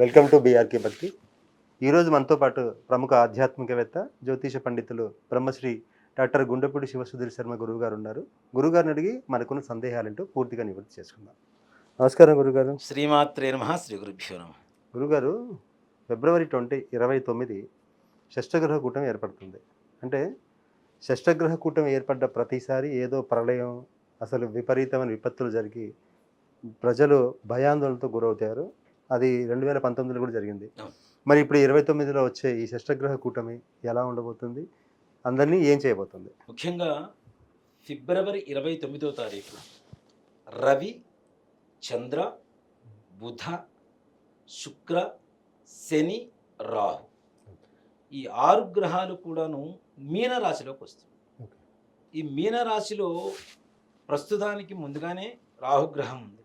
Welcome to BRK భక్తి ఈరోజు మనతో పాటు ప్రముఖ ఆధ్యాత్మికవేత్త జ్యోతిష పండితులు బ్రహ్మశ్రీ డాక్టర్ గుండెపూడి శివసుధీర్ శర్మ గురువు గారు ఉన్నారు. గురుగారిని అడిగి మనకున్న సందేహాలేంటో పూర్తిగా నివృత్తి చేసుకుందాం. నమస్కారం గురుగారు శ్రీమాత్రే నమ శ్రీ గురుభ్యో నమ. గురుగారు ఫిబ్రవరి ట్వంటీ ఇరవై తొమ్మిది షష్టగ్రహ కూటమి ఏర్పడుతుంది. అంటే షష్టగ్రహ కూటమి ఏర్పడ్డ ప్రతిసారి ఏదో ప్రళయం అసలు విపరీతమైన విపత్తులు జరిగి ప్రజలు భయాందోళనతో గురవుతారు. అది రెండు వేల పంతొమ్మిదిలో కూడా జరిగింది. మరి ఇప్పుడు ఇరవై తొమ్మిదిలో వచ్చే ఈ షష్టగ్రహ కూటమి ఎలా ఉండబోతుంది? అందరినీ ఏం చేయబోతుంది? ముఖ్యంగా ఫిబ్రవరి ఇరవై తొమ్మిదో తారీఖు రవి చంద్ర బుధ శుక్ర శని రాహు ఈ ఆరు గ్రహాలు కూడాను మీనరాశిలోకి వస్తాయి. ఈ మీనరాశిలో ప్రస్తుతానికి ముందుగానే రాహుగ్రహం ఉంది.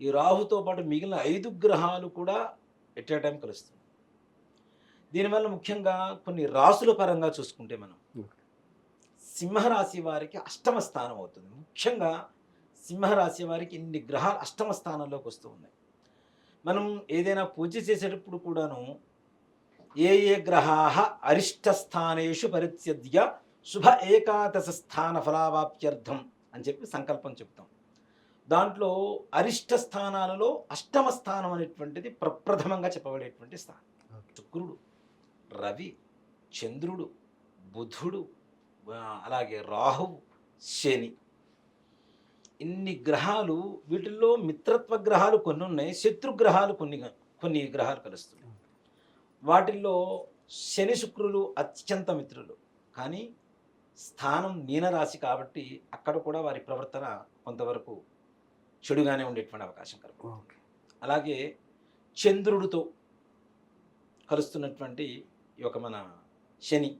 ఈ రాహుతో పాటు మిగిలిన ఐదు గ్రహాలు కూడా ఎట్ ఏ టైం కలుస్తుంది దీనివల్ల ముఖ్యంగా కొన్ని రాసుల పరంగా చూసుకుంటే మనం. సింహరాశి వారికి అష్టమ స్థానం అవుతుంది. ముఖ్యంగా సింహరాశి వారికి ఇన్ని గ్రహాలు అష్టమ స్థానంలోకి వస్తూ ఉన్నాయి. మనం ఏదైనా పూజ చేసేటప్పుడు కూడాను ఏ ఏ గ్రహా అరిష్ట స్థానేషు పరిత్యజ్య శుభ ఏకాదశ స్థాన ఫలావాప్త్యర్థం అని చెప్పి సంకల్పం చెప్తాం. దాంట్లో అరిష్ట స్థానాలలో అష్టమ స్థానం అనేటువంటిది ప్రప్రథమంగా చెప్పబడేటువంటి స్థానం. శుక్రుడు రవి చంద్రుడు బుధుడు అలాగే రాహువు శని. ఇన్ని గ్రహాలు వీటిల్లో మిత్రత్వ గ్రహాలు కొన్ని ఉన్నాయి శత్రు గ్రహాలు కొన్ని కొన్ని గ్రహాలు కలుస్తున్నాయి. వాటిల్లో శని శుక్రులు అత్యంత మిత్రులు. కానీ స్థానం మీనరాశి కాబట్టి అక్కడ కూడా వారి ప్రవర్తన కొంతవరకు చెడుగానే ఉండేటువంటి అవకాశం కలుగుతుంది ఓకే. అలాగే చంద్రుడితో కలుస్తున్నటువంటి ఈ యొక్క మన శని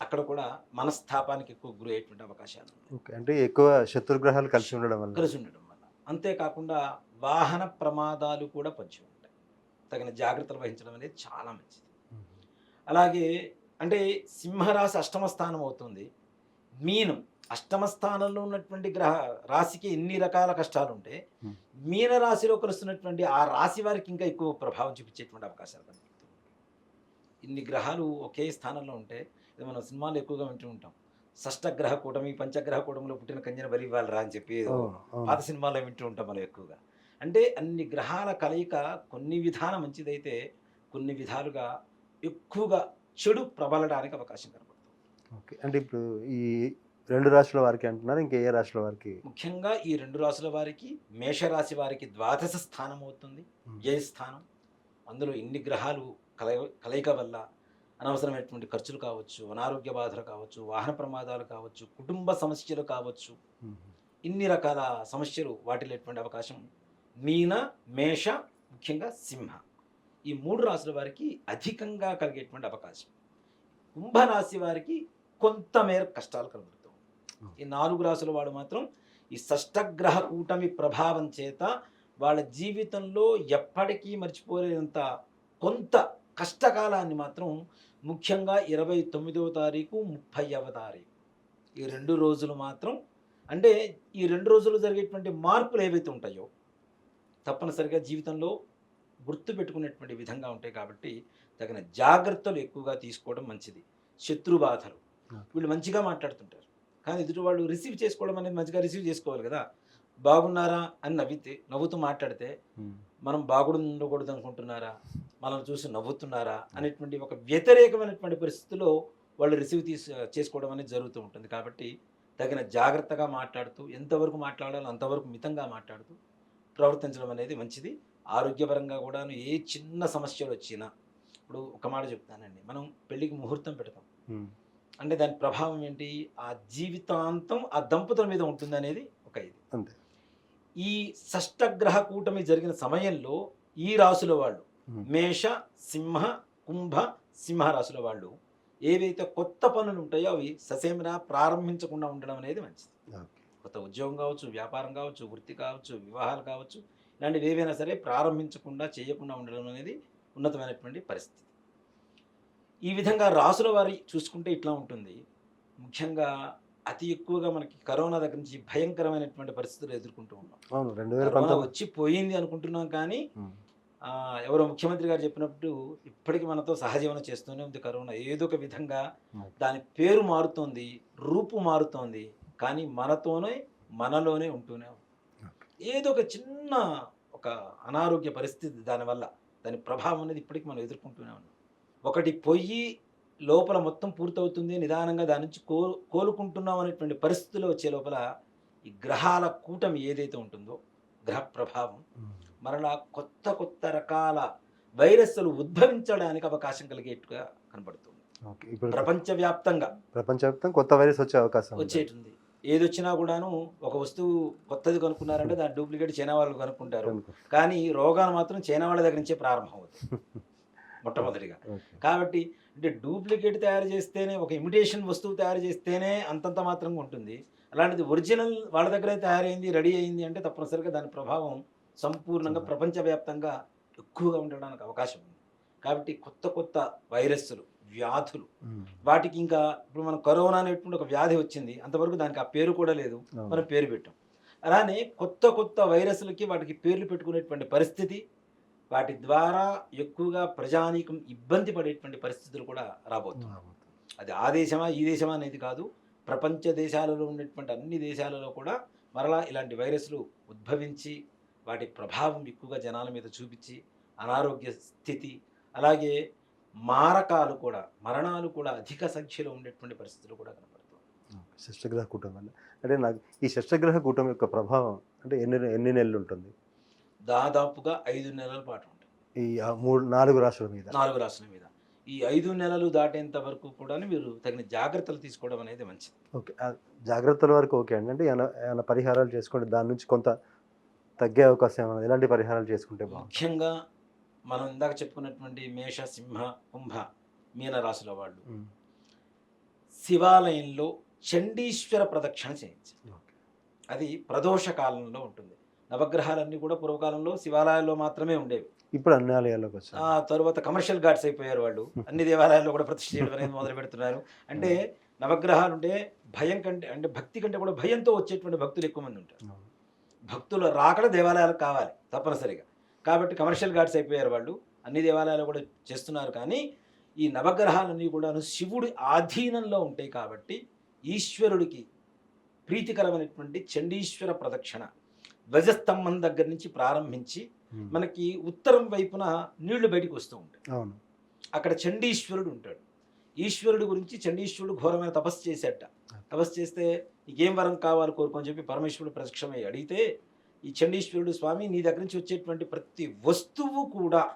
అక్కడ కూడా మనస్తాపానికి ఎక్కువ గురి అయ్యేటువంటి అవకాశాలు ఓకే. అంటే ఎక్కువ శత్రుగ్రహాలు కలిసి ఉండడం వల్ల. కలిసి ఉండడం వల్ల. అంతేకాకుండా వాహన ప్రమాదాలు కూడా పొంచి ఉంటాయి. తగిన జాగ్రత్తలు వహించడం అనేది చాలా మంచిది. అలాగే అంటే సింహరాశి అష్టమ స్థానం అవుతుంది. మీనం అష్టమ స్థానంలో ఉన్నటువంటి గ్రహ రాశికి ఎన్ని రకాల కష్టాలు ఉంటే. మీన రాశిలో కలుస్తున్నటువంటి ఆ రాశి వారికి ఇంకా ఎక్కువ ప్రభావం చూపించేటువంటి అవకాశాలు కనిపిస్తుంది ఇన్ని గ్రహాలు ఒకే స్థానంలో ఉంటే ఇది మనం సినిమాలు ఎక్కువగా వింటూ ఉంటాం షష్టగ్రహ కూటమి పంచగ్రహ కూటమిలో పుట్టిన కన్యను బలి ఇవ్వాలరా అని చెప్పి. పాత సినిమాలో వింటూ ఉంటాం మనం ఎక్కువగా అంటే అన్ని గ్రహాల కలయిక కొన్ని విధానం మంచిదైతే కొన్ని విధాలుగా ఎక్కువగా చెడు ప్రబలడానికి అవకాశం ఓకే. అంటే ఇప్పుడు ఈ రెండు రాశుల వారికి అంటున్నారు ఇంకా ఏ రాశుల వారికి? ముఖ్యంగా ఈ రెండు రాసుల వారికి మేషరాశి వారికి ద్వాదశ స్థానం అవుతుంది. వ్యయ స్థానం. అందులో ఇన్ని గ్రహాలు కలయి కలయిక వల్ల అనవసరమైనటువంటి ఖర్చులు కావచ్చు అనారోగ్య బాధలు కావచ్చు వాహన ప్రమాదాలు కావచ్చు కుటుంబ సమస్యలు కావచ్చు. ఇన్ని రకాల సమస్యలు వాటిల్లేటువంటి అవకాశం? మీన మేష ముఖ్యంగా సింహ. ఈ మూడు రాశుల వారికి అధికంగా కలిగేటువంటి అవకాశం. కుంభరాశి వారికి కొంతమేర కష్టాలు కలుగుతూ. ఈ నాలుగు రాశుల వాడు మాత్రం ఈ షష్టగ్రహ కూటమి ప్రభావం చేత వాళ్ళ జీవితంలో ఎప్పటికీ మర్చిపోలేనంత కొంత కష్టకాలాన్ని మాత్రం ముఖ్యంగా ఇరవై తొమ్మిదవ తారీఖు ముప్పైవ తారీఖు. ఈ రెండు రోజులు మాత్రం అంటే ఈ రెండు రోజులు జరిగేటువంటి మార్పులు ఏవైతే ఉంటాయో తప్పనిసరిగా జీవితంలో గుర్తు పెట్టుకునేటువంటి విధంగా ఉంటాయి కాబట్టి తగిన జాగ్రత్తలు ఎక్కువగా తీసుకోవడం మంచిది. శత్రు బాధలు వీళ్ళు మంచిగా మాట్లాడుతుంటారు. కానీ ఎదుటి వాళ్ళు రిసీవ్ చేసుకోవడం అనేది మంచిగా రిసీవ్ చేసుకోవాలి కదా. బాగున్నారా అని నవ్వితే నవ్వుతూ మాట్లాడితే మనం బాగుడు ఉండకూడదు అనుకుంటున్నారా? మనల్ని చూసి నవ్వుతున్నారా? అనేటువంటి ఒక వ్యతిరేకమైనటువంటి పరిస్థితిలో వాళ్ళు రిసీవ్ తీసు చేసుకోవడం అనేది జరుగుతూ ఉంటుంది. కాబట్టి తగిన జాగ్రత్తగా మాట్లాడుతూ ఎంతవరకు మాట్లాడాలో అంతవరకు మితంగా మాట్లాడుతూ ప్రవర్తించడం అనేది మంచిది. ఆరోగ్యపరంగా కూడాను ఏ చిన్న సమస్యలు వచ్చినా ఇప్పుడు ఒక మాట చెప్తానండి. మనం పెళ్ళికి ముహూర్తం పెడతాం. అంటే దాని ప్రభావం ఏంటి? ఆ జీవితాంతం ఆ దంపతుల మీద ఉంటుంది అనేది ఒక ఇది. అంతే. ఈ షష్టగ్రహ కూటమి జరిగిన సమయంలో ఈ రాసుల వాళ్ళు మేష సింహ కుంభ సింహ రాసుల వాళ్ళు ఏవైతే కొత్త పనులు ఉంటాయో అవి ససేమిరా ప్రారంభించకుండా ఉండడం అనేది మంచిది. కొత్త ఉద్యోగం కావచ్చు వ్యాపారం కావచ్చు వృత్తి కావచ్చు వివాహాలు కావచ్చు ఇలాంటివి ఏవైనా సరే ప్రారంభించకుండా చేయకుండా ఉండడం అనేది ఉన్నతమైనటువంటి పరిస్థితి. ఈ విధంగా రాసుల వారి చూసుకుంటే ఇట్లా ఉంటుంది. ముఖ్యంగా అతి ఎక్కువగా మనకి కరోనా దగ్గర నుంచి భయంకరమైనటువంటి పరిస్థితులు ఎదుర్కొంటూ ఉన్నాం. అవును రెండు వేల కరోనా పంతొమ్మిది వచ్చి పోయింది అనుకుంటున్నాం కానీ ఎవరో ముఖ్యమంత్రి గారు చెప్పినప్పుడు ఇప్పటికీ మనతో సహజీవనం చేస్తూనే ఉంది కరోనా. ఏదో ఒక విధంగా దాని పేరు మారుతోంది రూపు మారుతోంది కానీ మనతోనే మనలోనే ఉంటూనే ఏదో ఒక చిన్న ఒక అనారోగ్య పరిస్థితి దానివల్ల దాని ప్రభావం అనేది ఇప్పటికీ మనం ఎదుర్కొంటూనే ఉన్నాం. ఒకటి పొయ్యి లోపల మొత్తం పూర్తవుతుంది నిదానంగా దాని నుంచి కో కోలుకుంటున్నాం అనేటువంటి పరిస్థితుల్లో వచ్చే లోపల ఈ గ్రహాల కూటమి ఏదైతే ఉంటుందో గ్రహ ప్రభావం మరలా కొత్త కొత్త రకాల వైరస్లు ఉద్భవించడానికి అవకాశం కలిగేట్టుగా కనబడుతుంది. ప్రపంచవ్యాప్తంగా. ప్రపంచవ్యాప్తంగా కొత్త వైరస్ వచ్చే అవకాశం. వచ్చేటుంది. ఏది వచ్చినా కూడాను ఒక వస్తువు కొత్తది కనుక్కున్నారంటే దాని డూప్లికేట్ చైనా వాళ్ళు కనుక్కుంటారు. కానీ రోగాలు మాత్రం చైనా వాళ్ళ దగ్గర నుంచే ప్రారంభం అవుతుంది మొట్టమొదటిగా. కాబట్టి అంటే డూప్లికేట్ తయారు చేస్తేనే ఒక ఇమిటేషన్ వస్తువు తయారు చేస్తేనే అంతంత మాత్రంగా ఉంటుంది. అలాంటిది ఒరిజినల్ వాళ్ళ దగ్గరే తయారైంది రెడీ అయింది అంటే తప్పనిసరిగా దాని ప్రభావం సంపూర్ణంగా ప్రపంచవ్యాప్తంగా ఎక్కువగా ఉండడానికి అవకాశం ఉంది. కాబట్టి కొత్త కొత్త వైరస్లు వ్యాధులు. వాటికి ఇంకా ఇప్పుడు మనం కరోనా అనేటువంటి ఒక వ్యాధి వచ్చింది. అంతవరకు దానికి ఆ పేరు కూడా లేదు. మనం పేరు పెట్టాం. అలానే కొత్త కొత్త వైరస్లకి వాటికి పేర్లు పెట్టుకునేటువంటి పరిస్థితి వాటి ద్వారా ఎక్కువగా ప్రజానీకం ఇబ్బంది పడేటువంటి పరిస్థితులు కూడా రాబోతుంది అది ఆ దేశమా ఈ దేశమా అనేది కాదు. ప్రపంచ దేశాలలో ఉన్నటువంటి అన్ని దేశాలలో కూడా మరలా ఇలాంటి వైరస్లు ఉద్భవించి వాటి ప్రభావం ఎక్కువగా జనాల మీద చూపించి అనారోగ్య స్థితి అలాగే మారకాలు కూడా మరణాలు కూడా అధిక సంఖ్యలో ఉండేటువంటి పరిస్థితులు కూడా కనపడుతుంది ఓకే. షష్టగ్రహ కూటం వల్ల. అంటే నాకు ఈ షష్టగ్రహ కూటం యొక్క ప్రభావం అంటే ఎన్ని ఎన్ని నెలలు ఉంటుంది? దాదాపుగా ఐదు నెలల పాటు ఉంటుంది ఈ మూడు నాలుగు రాష్ట్రాల మీద. నాలుగు రాష్ట్రాల మీద. ఈ ఐదు నెలలు దాటేంత వరకు కూడా మీరు తగిన జాగ్రత్తలు తీసుకోవడం అనేది మంచిది. ఓకే. జాగ్రత్తల వరకు ఓకే అండి. అంటే ఏమైనా పరిహారాలు చేసుకుంటే దాని నుంచి కొంత తగ్గే అవకాశం ఏమైనా ఎలాంటి పరిహారాలు చేసుకుంటే ముఖ్యంగా మనం ఇందాక చెప్పుకున్నటువంటి మేష సింహ కుంభ మీన రాశుల వాళ్ళు. శివాలయంలో చండీశ్వర ప్రదక్షిణ చేయించాలి ఓకే. అది ప్రదోష కాలంలో ఉంటుంది నవగ్రహాలన్నీ కూడా పూర్వకాలంలో శివాలయాల్లో మాత్రమే ఉండేవి. ఇప్పుడు అన్ని ఆలయాల్లోకి ఆ తరువాత కమర్షియల్ గాడ్స్ అయిపోయారు వాళ్ళు. అన్ని దేవాలయాల్లో కూడా ప్రతిష్ఠ చేయడం అనేది మొదలు పెడుతున్నారు. అంటే నవగ్రహాలు ఉంటే భయం కంటే అంటే భక్తి కంటే కూడా భయంతో వచ్చేటువంటి భక్తులు ఎక్కువ మంది ఉంటారు. భక్తుల రాకడ దేవాలయాలకు కావాలి తప్పనిసరిగా. కాబట్టి కమర్షియల్ గాడ్స్ అయిపోయారు వాళ్ళు. అన్ని దేవాలయాలు కూడా చేస్తున్నారు కానీ ఈ నవగ్రహాలన్నీ కూడా శివుడి ఆధీనంలో ఉంటాయి కాబట్టి ఈశ్వరుడికి ప్రీతికరమైనటువంటి చండీశ్వర ప్రదక్షిణ. ధ్వజస్తంభం దగ్గర నుంచి ప్రారంభించి. మనకి ఉత్తరం వైపున నీళ్ళు బయటికి వస్తూ ఉంటాయి. అవును. అక్కడ చండీశ్వరుడు ఉంటాడు. ఈశ్వరుడు గురించి చండీశ్వరుడు ఘోరమైన తపస్సు చేసేట. తపస్సు చేస్తే నీకేం వరం కావాలి కోరుకొని చెప్పి పరమేశ్వరుడు ప్రత్యక్షమై అడిగితే ఈ చండీశ్వరుడు స్వామి నీ దగ్గర నుంచి వచ్చేటువంటి ప్రతి వస్తువు కూడా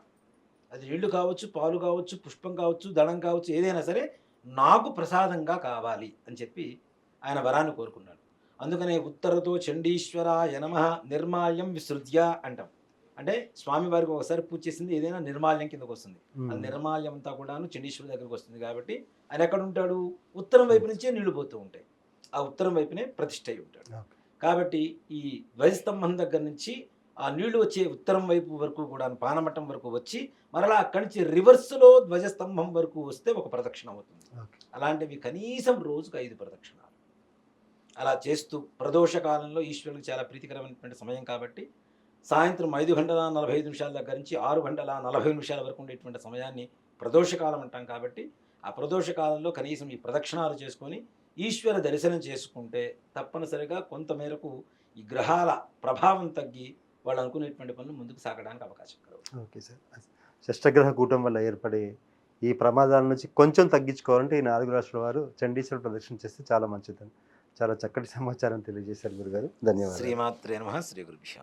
అది నీళ్ళు కావచ్చు పాలు కావచ్చు పుష్పం కావచ్చు దళం కావచ్చు ఏదైనా సరే నాకు ప్రసాదంగా కావాలి అని చెప్పి ఆయన వరాన్ని కోరుకున్నాడు. అందుకనే ఉత్తరతో చండీశ్వర యనమ నిర్మాల్యం విసృజ్య అంటాం. అంటే స్వామివారికి ఒకసారి పూజ చేసింది ఏదైనా నిర్మాల్యం కిందకు వస్తుంది. ఆ నిర్మాల్యం అంతా కూడాను చండీశ్వరుడి దగ్గరికి వస్తుంది కాబట్టి ఆయన ఎక్కడ ఉంటాడు? ఉత్తరం వైపు నుంచే నీళ్ళు పోతూ ఉంటాయి. ఆ ఉత్తరం వైపునే ప్రతిష్ఠ అయి ఉంటాడు. కాబట్టి ఈ ధ్వజస్తంభం దగ్గర నుంచి ఆ నీళ్ళు వచ్చే ఉత్తరం వైపు వరకు కూడా పానమట్టం వరకు వచ్చి మరలా అక్కడి నుంచి రివర్స్లో ధ్వజస్తంభం వరకు వస్తే ఒక ప్రదక్షిణ అవుతుంది. అలాంటివి కనీసం రోజుకు ఐదు ప్రదక్షిణాలు. అలా చేస్తూ ప్రదోష కాలంలో ఈశ్వరుడికి చాలా ప్రీతికరమైనటువంటి సమయం కాబట్టి సాయంత్రం ఐదు గంటల నలభై ఐదు నిమిషాల దగ్గర నుంచి ఆరు గంటల నలభై నిమిషాల వరకు ఉండేటువంటి సమయాన్ని ప్రదోషకాలం అంటాం కాబట్టి ఆ ప్రదోషకాలంలో కనీసం ఈ ప్రదక్షిణాలు చేసుకొని ఈశ్వర దర్శనం చేసుకుంటే తప్పనిసరిగా కొంత మేరకు ఈ గ్రహాల ప్రభావం తగ్గి వాళ్ళు అనుకునేటువంటి పనులు ముందుకు సాగడానికి అవకాశం కలవు ఓకే సార్. షష్టగ్రహ కూటం వల్ల ఏర్పడే ఈ ప్రమాదాల నుంచి కొంచెం తగ్గించుకోవాలంటే ఈ నాలుగు రాష్ట్రాల వారు చండీశ్వర ప్రదర్శన చేస్తే చాలా మంచిదండి చాలా చక్కటి సమాచారం తెలియజేశారు గురుగారు. ధన్యవాదాలు. శ్రీమాత్రే నమ. శ్రీ గురుభ్యో